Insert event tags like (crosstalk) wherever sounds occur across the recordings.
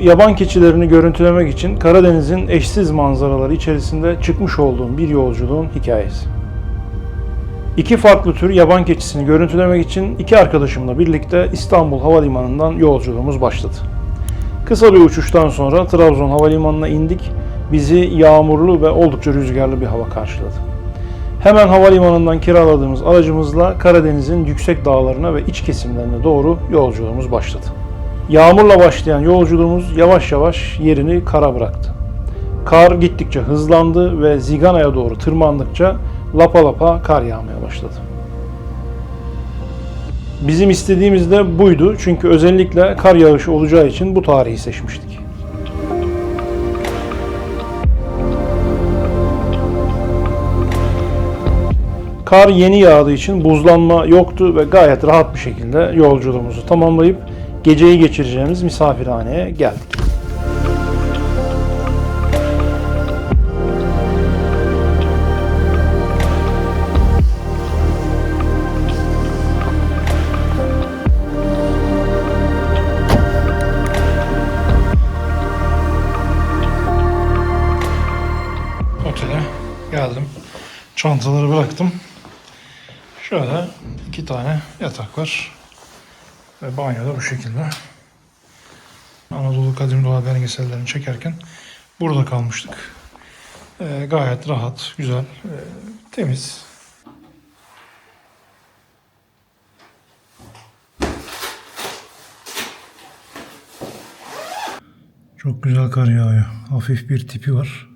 yaban keçilerini görüntülemek için Karadeniz'in eşsiz manzaraları içerisinde çıkmış olduğum bir yolculuğun hikayesi. İki farklı tür yaban keçisini görüntülemek için iki arkadaşımla birlikte İstanbul Havalimanı'ndan yolculuğumuz başladı. Kısa bir uçuştan sonra Trabzon Havalimanı'na indik. Bizi yağmurlu ve oldukça rüzgarlı bir hava karşıladı. Hemen havalimanından kiraladığımız aracımızla Karadeniz'in yüksek dağlarına ve iç kesimlerine doğru yolculuğumuz başladı. Yağmurla başlayan yolculuğumuz yavaş yavaş yerini kara bıraktı. Kar gittikçe hızlandı ve Zigana'ya doğru tırmandıkça lapa lapa kar yağmaya başladı. Bizim istediğimiz de buydu çünkü özellikle kar yağışı olacağı için bu tarihi seçmiştik. Kar yeni yağdığı için buzlanma yoktu ve gayet rahat bir şekilde yolculuğumuzu tamamlayıp geceyi geçireceğimiz misafirhaneye geldik. Otele geldim. Çantaları bıraktım. Şöyle iki tane yatak var. Ve banyoda bu şekilde. Anadolu Kadim Doğa belgesellerini çekerken burada kalmıştık. Ee, gayet rahat, güzel, e, temiz. Çok güzel kar yağıyor. Hafif bir tipi var.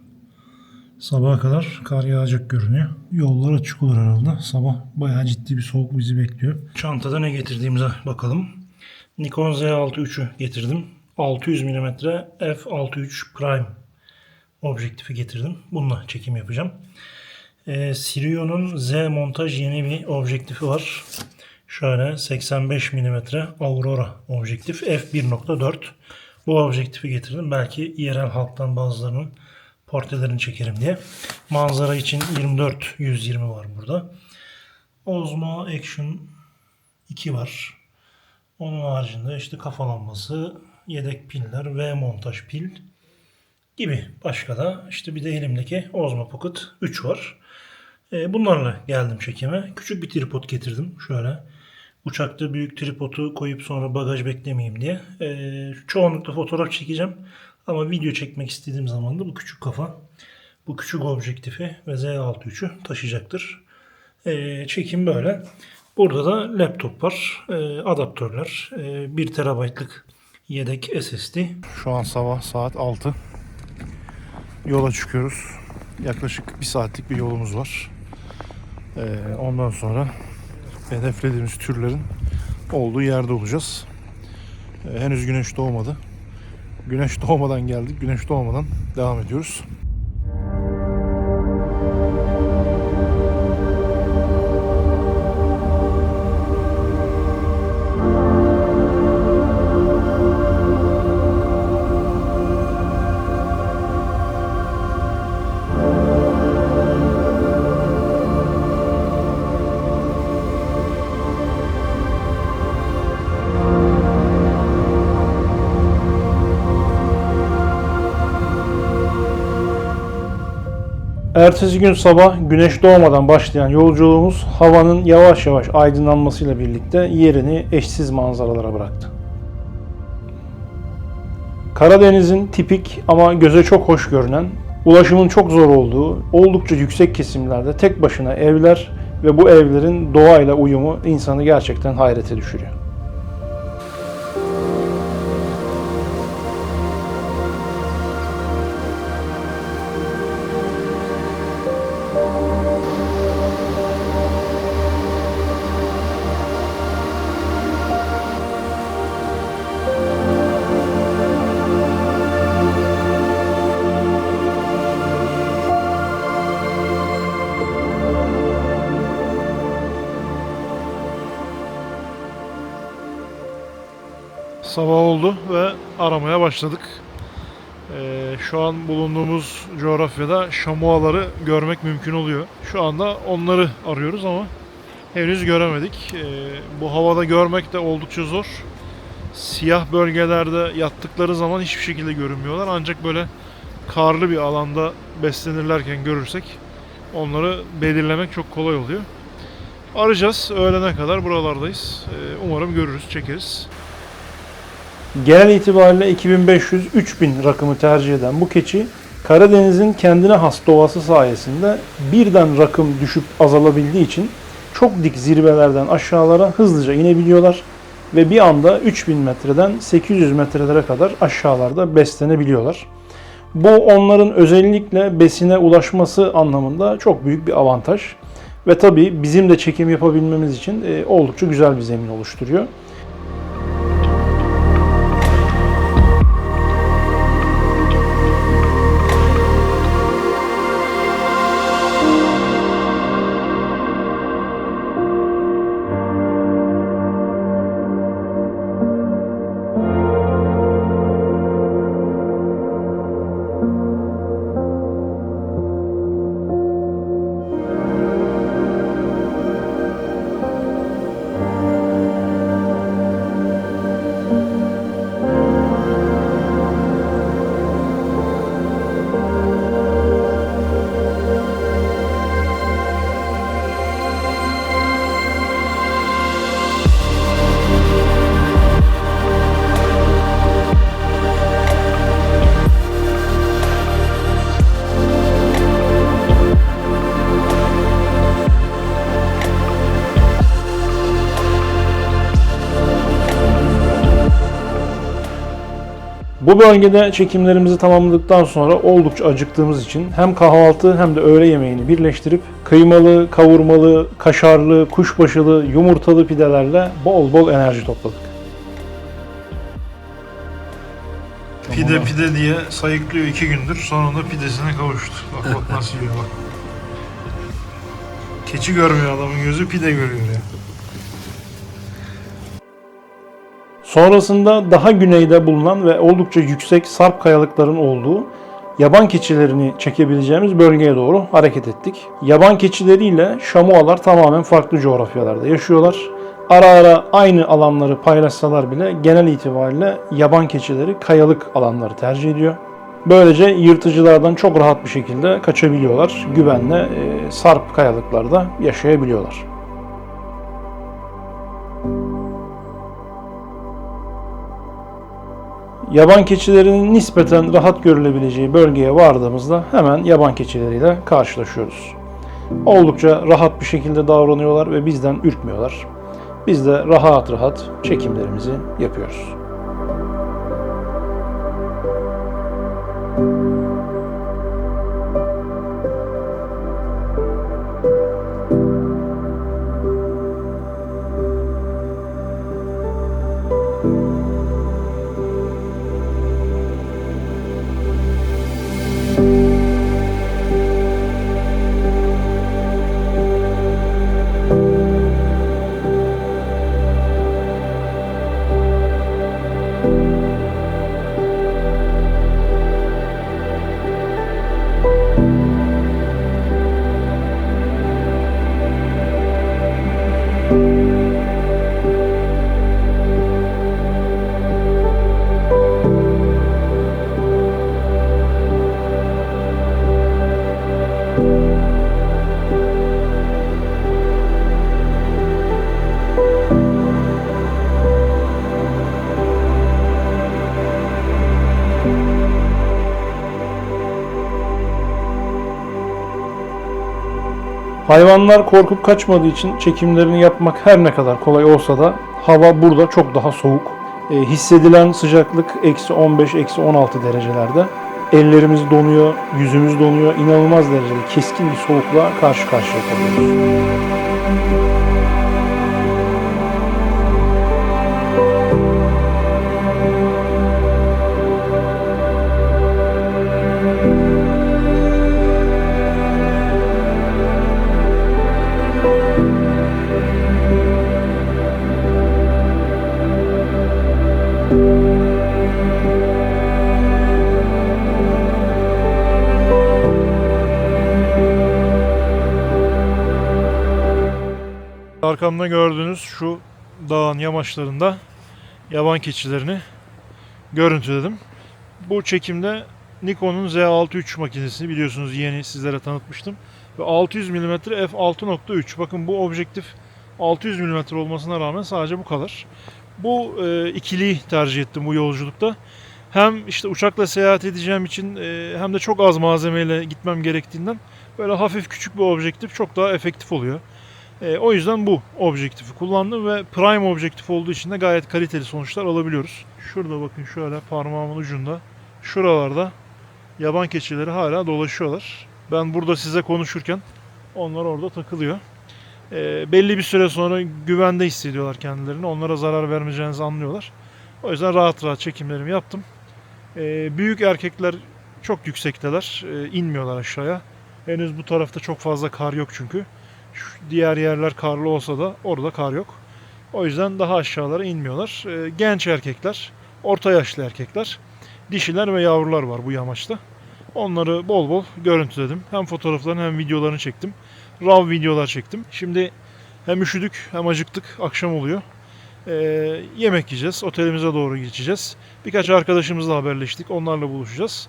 Sabaha kadar kar yağacak görünüyor. Yollar açık olur herhalde. Sabah bayağı ciddi bir soğuk bizi bekliyor. Çantada ne getirdiğimize bakalım. Nikon Z6 3'ü getirdim. 600 mm f6.3 Prime objektifi getirdim. Bununla çekim yapacağım. Ee, Sirio'nun Z montaj yeni bir objektifi var. Şöyle 85 mm Aurora objektif f1.4. Bu objektifi getirdim. Belki yerel halktan bazılarının portrelerini çekerim diye. Manzara için 24 120 var burada. Osmo Action 2 var. Onun haricinde işte kafa lambası, yedek piller ve montaj pil gibi. Başka da işte bir de elimdeki Osmo Pocket 3 var. E, bunlarla geldim çekime. Küçük bir tripod getirdim. Şöyle uçakta büyük tripodu koyup sonra bagaj beklemeyeyim diye. E, çoğunlukla fotoğraf çekeceğim. Ama video çekmek istediğim zaman da bu küçük kafa, bu küçük objektifi ve Z6.3'ü taşıyacaktır. E, çekim böyle. Burada da laptop var, e, adaptörler, e, 1 TB'lık yedek SSD. Şu an sabah saat 6. Yola çıkıyoruz. Yaklaşık bir saatlik bir yolumuz var. E, ondan sonra hedeflediğimiz türlerin olduğu yerde olacağız. E, henüz güneş doğmadı. Güneş doğmadan geldik. Güneş doğmadan devam ediyoruz. Ertesi gün sabah güneş doğmadan başlayan yolculuğumuz havanın yavaş yavaş aydınlanmasıyla birlikte yerini eşsiz manzaralara bıraktı. Karadeniz'in tipik ama göze çok hoş görünen, ulaşımın çok zor olduğu, oldukça yüksek kesimlerde tek başına evler ve bu evlerin doğayla uyumu insanı gerçekten hayrete düşürüyor. Oldu ve aramaya başladık. Ee, şu an bulunduğumuz coğrafyada şamuaları görmek mümkün oluyor. Şu anda onları arıyoruz ama henüz göremedik. Ee, bu havada görmek de oldukça zor. siyah bölgelerde yattıkları zaman hiçbir şekilde görünmüyorlar. Ancak böyle karlı bir alanda beslenirlerken görürsek onları belirlemek çok kolay oluyor. Arayacağız. Öğlene kadar buralardayız. Ee, Umarım görürüz, çekeriz. Genel itibariyle 2500-3000 rakımı tercih eden bu keçi Karadeniz'in kendine has doğası sayesinde birden rakım düşüp azalabildiği için çok dik zirvelerden aşağılara hızlıca inebiliyorlar ve bir anda 3000 metreden 800 metrelere kadar aşağılarda beslenebiliyorlar. Bu onların özellikle besine ulaşması anlamında çok büyük bir avantaj. Ve tabii bizim de çekim yapabilmemiz için e, oldukça güzel bir zemin oluşturuyor. Bu bölgede çekimlerimizi tamamladıktan sonra oldukça acıktığımız için hem kahvaltı hem de öğle yemeğini birleştirip kıymalı, kavurmalı, kaşarlı, kuşbaşılı, yumurtalı pidelerle bol bol enerji topladık. Pide pide diye sayıklıyor iki gündür. Sonunda pidesine kavuştu. Bak bak nasıl yiyor bak. Keçi görmüyor adamın gözü pide görüyor ya. Sonrasında daha güneyde bulunan ve oldukça yüksek sarp kayalıkların olduğu yaban keçilerini çekebileceğimiz bölgeye doğru hareket ettik. Yaban keçileriyle şamualar tamamen farklı coğrafyalarda yaşıyorlar. Ara ara aynı alanları paylaşsalar bile genel itibariyle yaban keçileri kayalık alanları tercih ediyor. Böylece yırtıcılardan çok rahat bir şekilde kaçabiliyorlar. Güvenle e, sarp kayalıklarda yaşayabiliyorlar. Yaban keçilerinin nispeten rahat görülebileceği bölgeye vardığımızda hemen yaban keçileriyle karşılaşıyoruz. Oldukça rahat bir şekilde davranıyorlar ve bizden ürkmüyorlar. Biz de rahat rahat çekimlerimizi yapıyoruz. Hayvanlar korkup kaçmadığı için çekimlerini yapmak her ne kadar kolay olsa da hava burada çok daha soğuk. E, hissedilen sıcaklık eksi 15, eksi 16 derecelerde. Ellerimiz donuyor, yüzümüz donuyor. İnanılmaz derecede keskin bir soğukla karşı karşıya kalıyoruz. Arkamda gördüğünüz şu dağın yamaçlarında yaban keçilerini görüntüledim. Bu çekimde Nikon'un Z6 makinesini biliyorsunuz yeni sizlere tanıtmıştım. Ve 600 mm f6.3. Bakın bu objektif 600 mm olmasına rağmen sadece bu kadar. Bu e, ikiliyi tercih ettim bu yolculukta. Hem işte uçakla seyahat edeceğim için e, hem de çok az malzemeyle gitmem gerektiğinden böyle hafif küçük bir objektif çok daha efektif oluyor. E, o yüzden bu objektifi kullandım ve prime objektif olduğu için de gayet kaliteli sonuçlar alabiliyoruz. Şurada bakın şöyle parmağımın ucunda şuralarda yaban keçileri hala dolaşıyorlar. Ben burada size konuşurken onlar orada takılıyor. E, belli bir süre sonra güvende hissediyorlar kendilerini. Onlara zarar vermeyeceğinizi anlıyorlar. O yüzden rahat rahat çekimlerimi yaptım. E, büyük erkekler çok yüksekteler. E, inmiyorlar aşağıya. Henüz bu tarafta çok fazla kar yok çünkü. Diğer yerler karlı olsa da orada kar yok. O yüzden daha aşağılara inmiyorlar. E, genç erkekler, orta yaşlı erkekler, dişiler ve yavrular var bu yamaçta. Onları bol bol görüntüledim. Hem fotoğraflarını hem videolarını çektim. RAW videolar çektim. Şimdi hem üşüdük hem acıktık. Akşam oluyor. Ee, yemek yiyeceğiz. Otelimize doğru geçeceğiz. Birkaç arkadaşımızla haberleştik. Onlarla buluşacağız.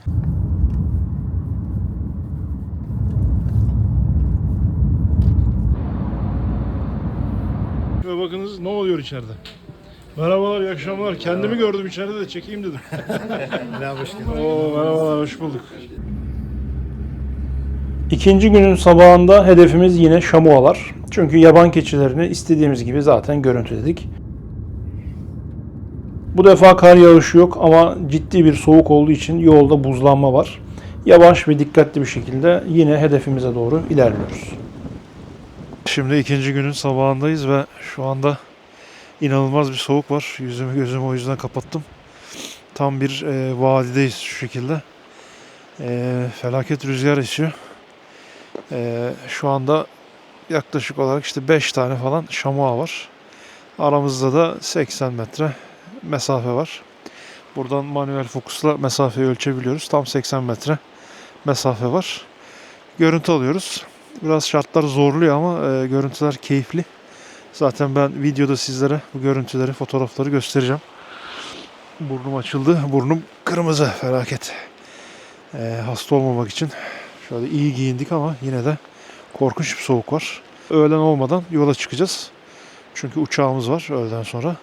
Ne oluyor içeride. Merhabalar, iyi akşamlar. Kendimi gördüm içeride de çekeyim dedim. (laughs) Oo, merhabalar, hoş bulduk. İkinci günün sabahında hedefimiz yine Şamualar. Çünkü yaban keçilerini istediğimiz gibi zaten görüntüledik. Bu defa kar yağışı yok ama ciddi bir soğuk olduğu için yolda buzlanma var. Yavaş ve dikkatli bir şekilde yine hedefimize doğru ilerliyoruz. Şimdi ikinci günün sabahındayız ve şu anda inanılmaz bir soğuk var. Yüzümü gözümü o yüzden kapattım. Tam bir e, vadideyiz şu şekilde. E, felaket rüzgar esiyor. E, şu anda yaklaşık olarak işte 5 tane falan şamua var. Aramızda da 80 metre mesafe var. Buradan manuel fokusla mesafeyi ölçebiliyoruz. Tam 80 metre mesafe var. Görüntü alıyoruz. Biraz şartlar zorluyor ama e, görüntüler keyifli. Zaten ben videoda sizlere bu görüntüleri, fotoğrafları göstereceğim. Burnum açıldı. Burnum kırmızı felaket. E, hasta olmamak için şöyle iyi giyindik ama yine de korkunç bir soğuk var. Öğlen olmadan yola çıkacağız. Çünkü uçağımız var öğleden sonra.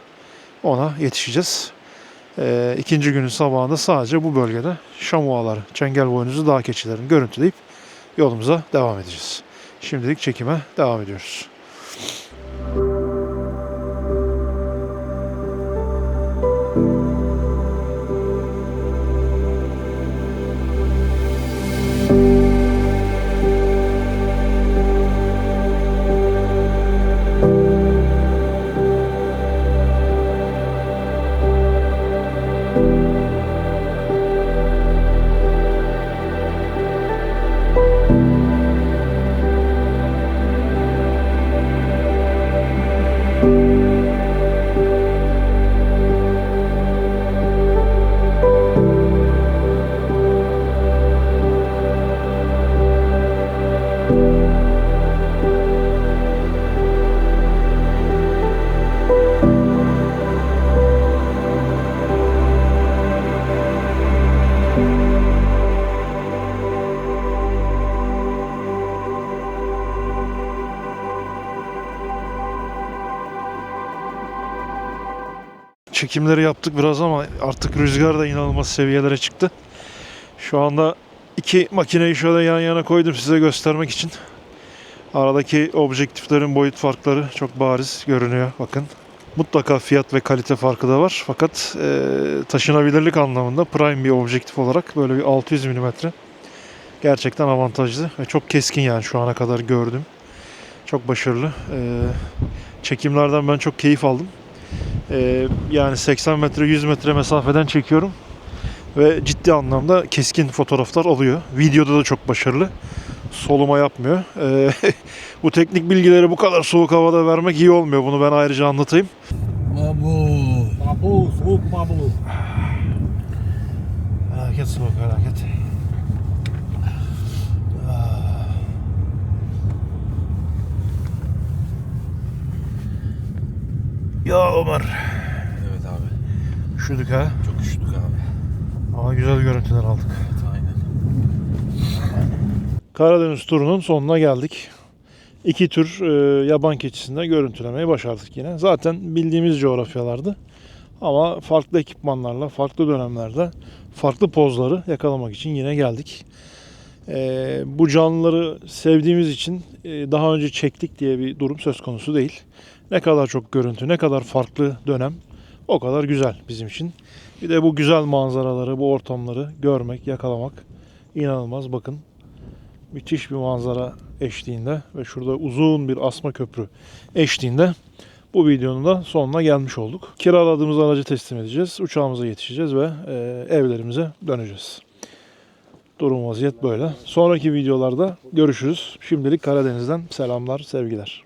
Ona yetişeceğiz. E, ikinci günün sabahında sadece bu bölgede şamuaları, çengelboynuzu dağ keçilerini görüntüleyip yolumuza devam edeceğiz. Şimdilik çekime devam ediyoruz. Çekimleri yaptık biraz ama artık rüzgar da inanılmaz seviyelere çıktı. Şu anda iki makineyi şöyle yan yana koydum size göstermek için. Aradaki objektiflerin boyut farkları çok bariz görünüyor bakın. Mutlaka fiyat ve kalite farkı da var. Fakat e, taşınabilirlik anlamında prime bir objektif olarak böyle bir 600 mm gerçekten avantajlı ve çok keskin yani şu ana kadar gördüm. Çok başarılı. E, çekimlerden ben çok keyif aldım. Ee, yani 80 metre 100 metre mesafeden çekiyorum ve ciddi anlamda keskin fotoğraflar alıyor. Videoda da çok başarılı. Soluma yapmıyor. Ee, (laughs) bu teknik bilgileri bu kadar soğuk havada vermek iyi olmuyor. Bunu ben ayrıca anlatayım. Babu. Babu, soğuk babu. Felaket soğuk felaket. Ya Ömer. Evet abi. Üşüdük ha. Çok üşüdük abi. Ama güzel görüntüler aldık. Evet, aynen. Karadeniz turunun sonuna geldik. İki tür e, yaban keçisinde görüntülemeyi başardık yine. Zaten bildiğimiz coğrafyalardı. Ama farklı ekipmanlarla, farklı dönemlerde farklı pozları yakalamak için yine geldik. E, bu canlıları sevdiğimiz için e, daha önce çektik diye bir durum söz konusu değil. Ne kadar çok görüntü, ne kadar farklı dönem o kadar güzel bizim için. Bir de bu güzel manzaraları, bu ortamları görmek, yakalamak inanılmaz. Bakın müthiş bir manzara eşliğinde ve şurada uzun bir asma köprü eşliğinde bu videonun da sonuna gelmiş olduk. Kiraladığımız aracı teslim edeceğiz. Uçağımıza yetişeceğiz ve e, evlerimize döneceğiz. Durum vaziyet böyle. Sonraki videolarda görüşürüz. Şimdilik Karadeniz'den selamlar, sevgiler.